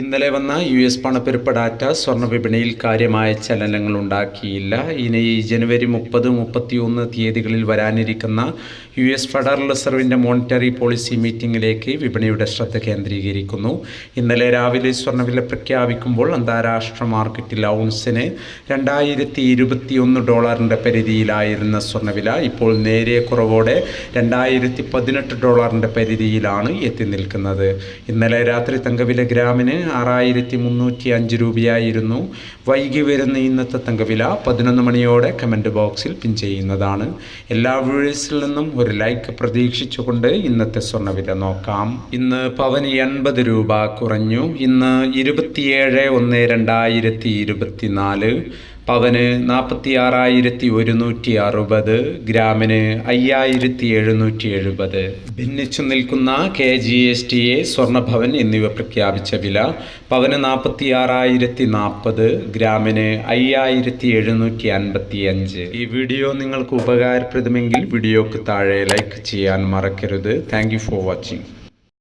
ഇന്നലെ വന്ന U S പണപ്പെരുപ്പ data സ്വർണ വിപണിയിൽ കാര്യമായ ചലനങ്ങൾ ഉണ്ടാക്കിയില്ല. ഇനി ജനുവരി മുപ്പത് മുപ്പത്തിയൊന്ന് തീയതികളിൽ വരാനിരിക്കുന്ന യു എസ് ഫെഡറൽ റിസർവിന്റെ മോണിറ്ററി പോളിസി മീറ്റിംഗിലേക്ക് വിപണിയുടെ ശ്രദ്ധ കേന്ദ്രീകരിക്കുന്നു. ഇന്നലെ രാവിലെ സ്വർണവില പ്രഖ്യാപിക്കുമ്പോൾ അന്താരാഷ്ട്ര മാർക്കറ്റിൽ ഔൺസിന് രണ്ടായിരത്തി ഇരുപത്തിയൊന്ന് ഡോളറിന്റെ പരിധിയിലായിരുന്ന സ്വർണവില ഇപ്പോൾ നേരിയ കുറവോടെ രണ്ടായിരത്തി പതിനെട്ട് ഡോളറിന്റെ പരിധിയിലാണ് എത്തി നിൽക്കുന്നത്. ഇന്നലെ രാത്രി തങ്കവില ഗ്രാമിന് ആറായിരത്തി മുന്നൂറ്റി അഞ്ച് രൂപയായിരുന്നു വൈകി വരുന്ന ഇന്നത്തെ തങ്കവില. പതിനൊന്ന് മണിയോടെ കമന്റ് ബോക്സിൽ പിൻ ചെയ്യുന്നതാണ്. എല്ലാ വ്യൂഴേഴ്സിൽ നിന്നും ഒരു ലൈക്ക് പ്രതീക്ഷിച്ചുകൊണ്ട് ഇന്നത്തെ സ്വർണവില നോക്കാം. ഇന്ന് പവന് എൺപത് രൂപ കുറഞ്ഞു. ഇന്ന് ഇരുപത്തിയേഴ് ഒന്ന് രണ്ടായിരത്തി ഇരുപത്തിനാല്. പവന് നാൽപ്പത്തി ആറായിരത്തി ഒരുന്നൂറ്റി അറുപത് ഗ്രാമിന് അയ്യായിരത്തി എഴുന്നൂറ്റി എഴുപത് ഭിന്നിച്ചു നിൽക്കുന്ന K G S T A Swarnabhavan എന്നിവ പ്രഖ്യാപിച്ച വില പവന് നാൽപ്പത്തി ആറായിരത്തി നാൽപ്പത് ഗ്രാമിന് അയ്യായിരത്തി എഴുന്നൂറ്റി അൻപത്തി അഞ്ച് ഈ വീഡിയോ നിങ്ങൾക്ക് ഉപകാരപ്രദമെങ്കിൽ വീഡിയോക്ക് താഴെ ലൈക്ക് ചെയ്യാൻ മറക്കരുത്. Thank for watching.